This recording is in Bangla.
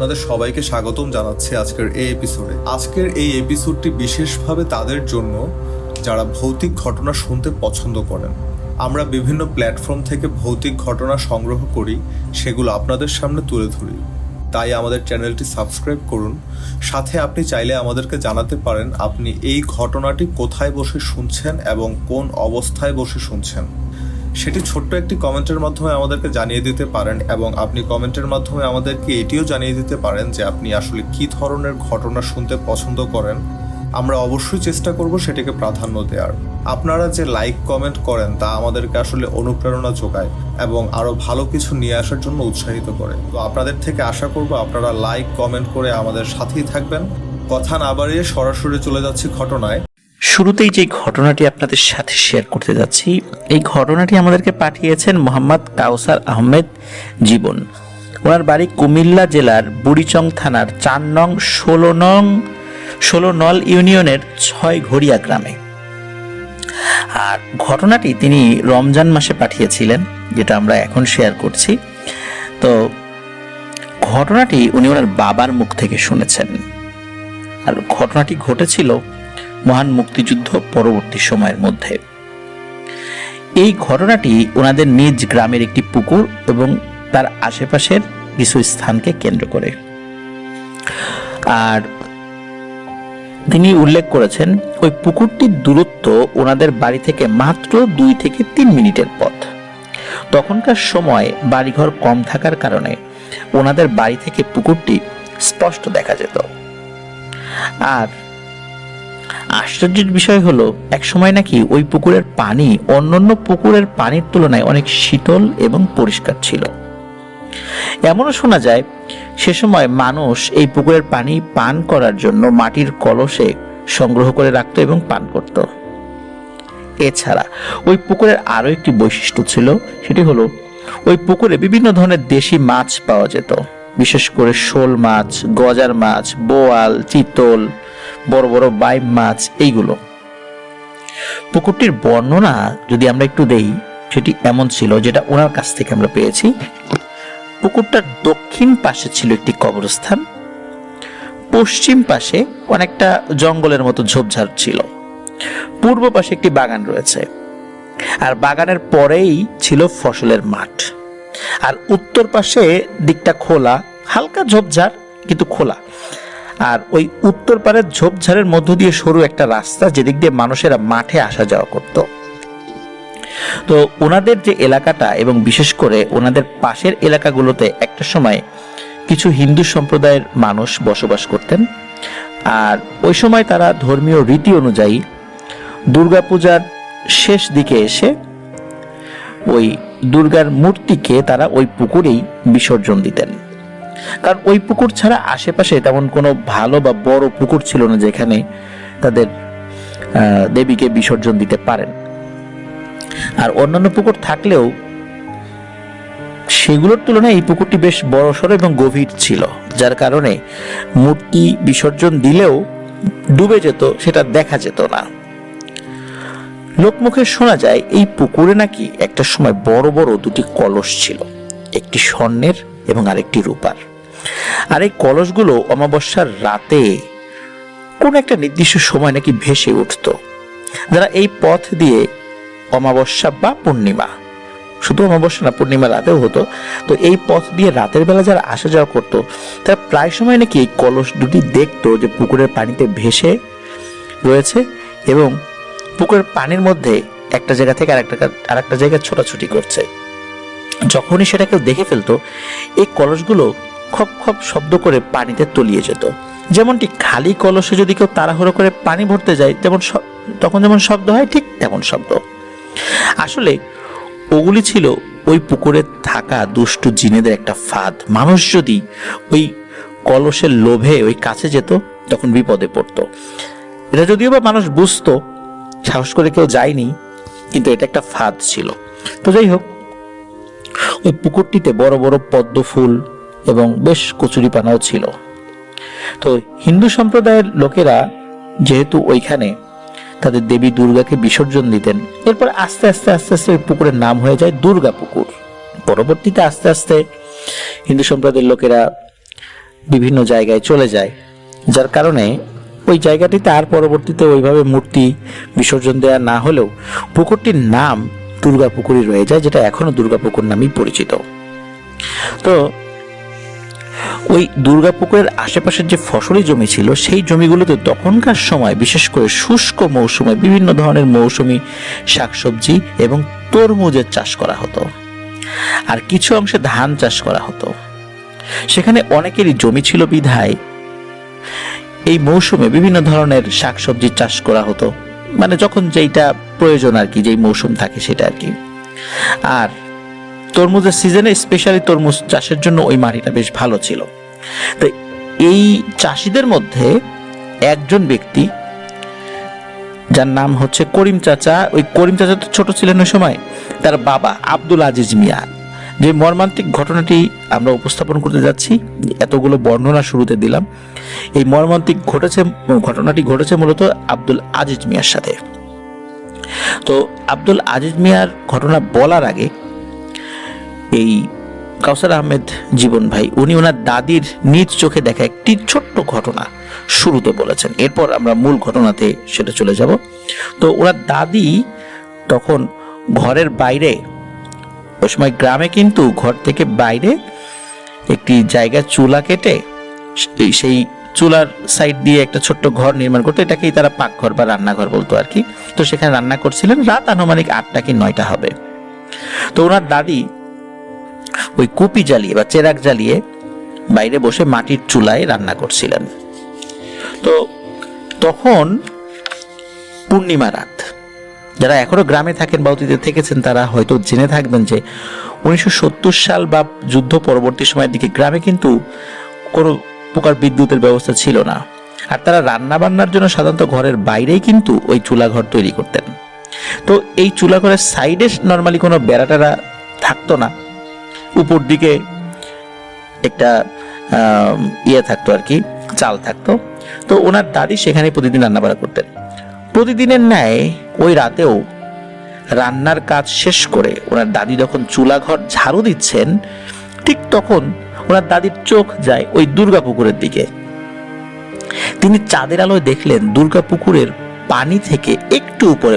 আপনাদের সবাইকে স্বাগতম জানাচ্ছি আজকের এই এপিসোডে আজকের এই এপিসোডটি বিশেষভাবে তাদের জন্য যারা ভৌতিক ঘটনা শুনতে পছন্দ করেন। আমরা বিভিন্ন প্ল্যাটফর্ম থেকে ভৌতিক ঘটনা সংগ্রহ করি, সেগুলো আপনাদের সামনে তুলে ধরি। তাই আমাদের চ্যানেলটি সাবস্ক্রাইব করুন। সাথে আপনি চাইলে আমাদেরকে জানাতে পারেন, আপনি এই ঘটনাটি কোথায় বসে শুনছেন এবং কোন অবস্থায় বসে শুনছেন। সেটি ছোট্ট একটি কমেন্টের মাধ্যমে আমাদেরকে জানিয়ে দিতে পারেন এবং আপনি কমেন্টের মাধ্যমে আমাদেরকে এটিও জানিয়ে দিতে পারেন যে আপনি আসলে কী ধরনের ঘটনা শুনতে পছন্দ করেন। আমরা অবশ্যই চেষ্টা করব সেটিকে প্রাধান্য দেওয়ার। আপনারা যে লাইক, কমেন্ট করেন তা আমাদেরকে আসলে অনুপ্রেরণা যোগায় এবং আরও ভালো কিছু নিয়ে আসার জন্য উৎসাহিত করে। তো আপনাদের থেকে আশা করব আপনারা লাইক, কমেন্ট করে আমাদের সাথেই থাকবেন। কথা না বাড়িয়ে সরাসরি চলে যাচ্ছি ঘটনায়। শুরুতেই যে ঘটনাটি আপনাদের সাথে শেয়ার করতে যাচ্ছি, এই ঘটনাটি আমাদেরকে পাঠিয়েছেন মোহাম্মদ কাউসার আহমেদ জীবন। ওনার বাড়ি কুমিল্লা জেলার বুড়িচং থানার চার নং ষোলো নং, ষোলো নল ইউনিয়নের ছয় ঘড়িয়া গ্রামে। আর ঘটনাটি তিনি রমজান মাসে পাঠিয়েছিলেন, যেটা আমরা এখন শেয়ার করছি। তো ঘটনাটি উনি ওনার বাবার মুখ থেকে শুনেছেন। আর ঘটনাটি ঘটেছিল মহান মুক্তিযুদ্ধ পরবর্তী সময়ের মধ্যে। এই ঘটনাটি ওনাদের নিজ গ্রামের একটি পুকুর এবং তার আশেপাশের কিছু স্থানকে কেন্দ্র করে। আর তিনি উল্লেখ করেছেন, ওই পুকুরটির দূরত্ব ওনাদের বাড়ি থেকে মাত্র দুই থেকে তিন মিনিটের পথ। তখনকার সময় বাড়িঘর কম থাকার কারণে ওনাদের বাড়ি থেকে পুকুরটি স্পষ্ট দেখা যেত। আর আশ্চর্যের বিষয় হলো এক সময় নাকি ওই পুকুরের পানি অন্যান্য পুকুরের পানির তুলনায় অনেক শীতল এবং পরিষ্কার ছিল। এমনও শোনা যায়, সে সময় মানুষ এই পুকুরের পানি পান করার জন্য মাটির কলসে সংগ্রহ করে রাখত এবং পান করত। এছাড়া ওই পুকুরের আরও একটি বৈশিষ্ট্য ছিল, সেটি হলো ওই পুকুরে বিভিন্ন ধরনের দেশি মাছ পাওয়া যেত। বিশেষ করে শোল মাছ, গজার মাছ, বোয়াল, চিতল বড় বড় বাই মাছ এইগুলো। পুকুরটির বর্ণনা যদি আমরা একটু দেই, সেটি এমন ছিল যেটা ওনার কাছ থেকে আমরা পেয়েছি। পুকুরটার দক্ষিণ পাশে ছিল একটি কবরস্থান। পশ্চিম পাশে অনেকটা জঙ্গলের মতো ঝোপঝাড় ছিল। পূর্ব পাশে একটি বাগান রয়েছে। আর বাগানের পরেই ছিল ফসলের মাঠ। আর উত্তর পাশে দিকটা খোলা, হালকা ঝোপঝাড়, কিন্তু খোলা। আর ওই উত্তর পাড়ের ঝোপঝাড়ের মধ্য দিয়ে সরু একটা রাস্তা যেদিক দিয়ে মানুষেরা মাঠে আসা যাওয়া করত। তো ওনাদের যে এলাকাটা এবং বিশেষ করে ওনাদের পাশের এলাকাগুলোতে একটা সময় কিছু হিন্দু সম্প্রদায়ের মানুষ বসবাস করতেন। আর ওই সময় তারা ধর্মীয় রীতি অনুযায়ী দুর্গাপূজার শেষ দিকে এসে ওই দুর্গার মূর্তিকে তারা ওই পুকুরেই বিসর্জন দিতেন। কারণ ওই পুকুর ছাড়া আশেপাশে তেমন কোনো ভালো বা বড় পুকুর ছিল না যেখানে তাদের দেবীকে বিসর্জন দিতে পারেন। আর অন্যান্য পুকুর থাকলেও সেগুলোর তুলনায় এই পুকুরটি বেশ বড় বড়সড় এবং গভীর ছিল, যার কারণে মূর্তি বিসর্জন দিলেও ডুবে যেত, সেটা দেখা যেত না। লোকমুখে শোনা যায়, এই পুকুরে নাকি একটা সময় বড় বড় দুটি কলস ছিল, একটি স্বর্ণের এবং আরেকটি রূপার। আর এই কলসগুলো অমাবস্যার রাতে কোন একটা নির্দিষ্ট সময় নাকি ভেসে উঠত। যারা এই পথ দিয়ে অমাবস্যা বা পূর্ণিমা, শুধু অমাবস্যা না, পূর্ণিমা রাতেও হতো, তো এই পথ দিয়ে রাতের বেলা যারা আসা যাওয়া করতো, তারা প্রায় সময় নাকি এই কলস দুটি দেখতো যে পুকুরের পানিতে ভেসে রয়েছে এবং পুকুরের পানির মধ্যে একটা জায়গা থেকে আরেকটা আরেকটা জায়গায় ছোটাছুটি করছে। যখনই সেটা কেউ দেখে ফেলতো, এই কলসগুলো খপ খপ শব্দ করে পানিতে তলিয়ে যেত। যেমনটি খালি কলসে যদি কেউ তাড়াহুড়ো করে পানি ভরতে যায় যেমন শ- তখন যেমন শব্দ হয়, ঠিক তেমন শব্দ। আসলে ওগুলি ছিল ওই পুকুরে থাকা দুষ্টু জিনেদের একটা ফাঁদ। মানুষ যদি ওই কলসের লোভে ওই কাছে যেত, তখন বিপদে পড়তো। এটা যদিও বা মানুষ বুঝতো, সাহস করে কেউ যায়নি, কিন্তু এটা একটা ফাঁদ ছিল। তো যাই হোক, ওই পুকুরটিতে বড় বড় পদ্ম ফুল এবং বেশ কচুরিপানাও ছিল। তো হিন্দু সম্প্রদায়ের লোকেরা যেহেতু ওইখানে, তাদের দেবী দুর্গাকে বিসর্জন দিতেন। এরপর আস্তে আস্তে আস্তে আস্তে ওই পুকুরের নাম হয়ে যায় দুর্গা পুকুর। পরবর্তীতে আস্তে আস্তে হিন্দু সম্প্রদায়ের লোকেরা বিভিন্ন জায়গায় চলে যায়, যার কারণে ওই জায়গাটিতে আর পরবর্তীতে ওইভাবে মূর্তি বিসর্জন দেওয়া না হলেও পুকুরটির নাম দুর্গা পুকুরই রয়ে যায়, যেটা এখনও দুর্গা পুকুর নামেই পরিচিত। তো ওই দুর্গা পুকুরের আশেপাশের যে ফসলি জমি ছিল, সেই জমিগুলোতে তখনকার সময়, বিশেষ করে শুষ্ক মৌসুমে বিভিন্ন ধরনের মৌসুমি শাকসবজি এবং তরমুজের চাষ করা হতো। আর কিছু অংশে ধান চাষ করা হতো। সেখানে অনেকেরই জমি ছিল বিধায়। এই মৌসুমে বিভিন্ন ধরনের শাকসবজি চাষ করা হতো। মানে যখন যেইটা প্রয়োজন আর কি, যেই মৌসুম থাকে সেটা আর কি। আর তরমুজের সিজনে স্পেশালি তরমুজ চাষের জন্য ওই মাটিটা বেশ ভালো ছিল। তো এই চাষিদের মধ্যে একজন ব্যক্তি, যার নাম হচ্ছে করিম চাচা। ওই করিম চাচা তো ছোট ছিলেন ওই সময়। তার বাবা আব্দুল আজিজ মিয়া। যে মর্মান্তিক ঘটনাটি আমরা উপস্থাপন করতে যাচ্ছি, এতগুলো বর্ণনা শুরুতে দিলাম। এই মর্মান্তিক ঘটেছে, ঘটনাটি ঘটেছে মূলত আব্দুল আজিজ মিয়ার সাথে। তো আব্দুল আজিজ মিয়ার ঘটনা বলার আগে এই কাউসার আহমেদ জীবন ভাই, উনি ওনার দাদির নিজ চোখে দেখা একটি ছোট্ট ঘটনা শুরুতে বলেছেন। এরপর আমরা মূল ঘটনাতে সেটা চলে যাব। তো ওনার দাদি তখন ঘরের বাইরে, ওই সময় গ্রামে কিন্তু ঘর থেকে বাইরে একটি জায়গা চুলা কেটে সেই- চুলার সাইড দিয়ে একটা ছোট্ট ঘর নির্মাণ করতো। এটাকেই তারা পাকঘর বা রান্নাঘর বলতো আর কি। তো সেখানে রান্না করছিলেন। রাত আনুমানিক আটটা কি নয়টা হবে। তো ওনার দাদি ওই কুপি জ্বালিয়ে বা চেরাক জ্বালিয়ে বাইরে বসে মাটির চুলায় রান্না করছিলেন। তো তখন পূর্ণিমা রাত। যারা এখনও গ্রামে থাকেন বা অতীতে থেকেছেন, তারা হয়তো জেনে থাকবেন যে উনিশশো সত্তর সাল বা যুদ্ধ পরবর্তী সময়ের দিকে গ্রামে কিন্তু কোনো প্রকার বিদ্যুতের ব্যবস্থা ছিল না। আর তারা রান্না বান্নার জন্য সাধারণত ঘরের বাইরেই কিন্তু ওই চুলাঘর তৈরি করতেন। তো এই চুলাঘরের সাইডে নর্মালি কোনো বেড়াটারা থাকতো না। উপর দিকে একটা ইয়ে থাকতো আর কি, চাল থাকতো। তো ওনার দাদি সেখানে প্রতিদিন রান্না বান্না করতেন। প্রতিদিনের ন্যায় ওই রাতেও রান্নার কাজ শেষ করে ওনার দাদি যখন চুলাঘর ঝাড়ু দিচ্ছেন, ঠিক তখন ওনার দাদির চোখ যায় ওই দুর্গা পুকুরের দিকে। তিনি চাঁদের আলোয় দেখলেন দুর্গা পুকুরের পানি থেকে একটু উপরে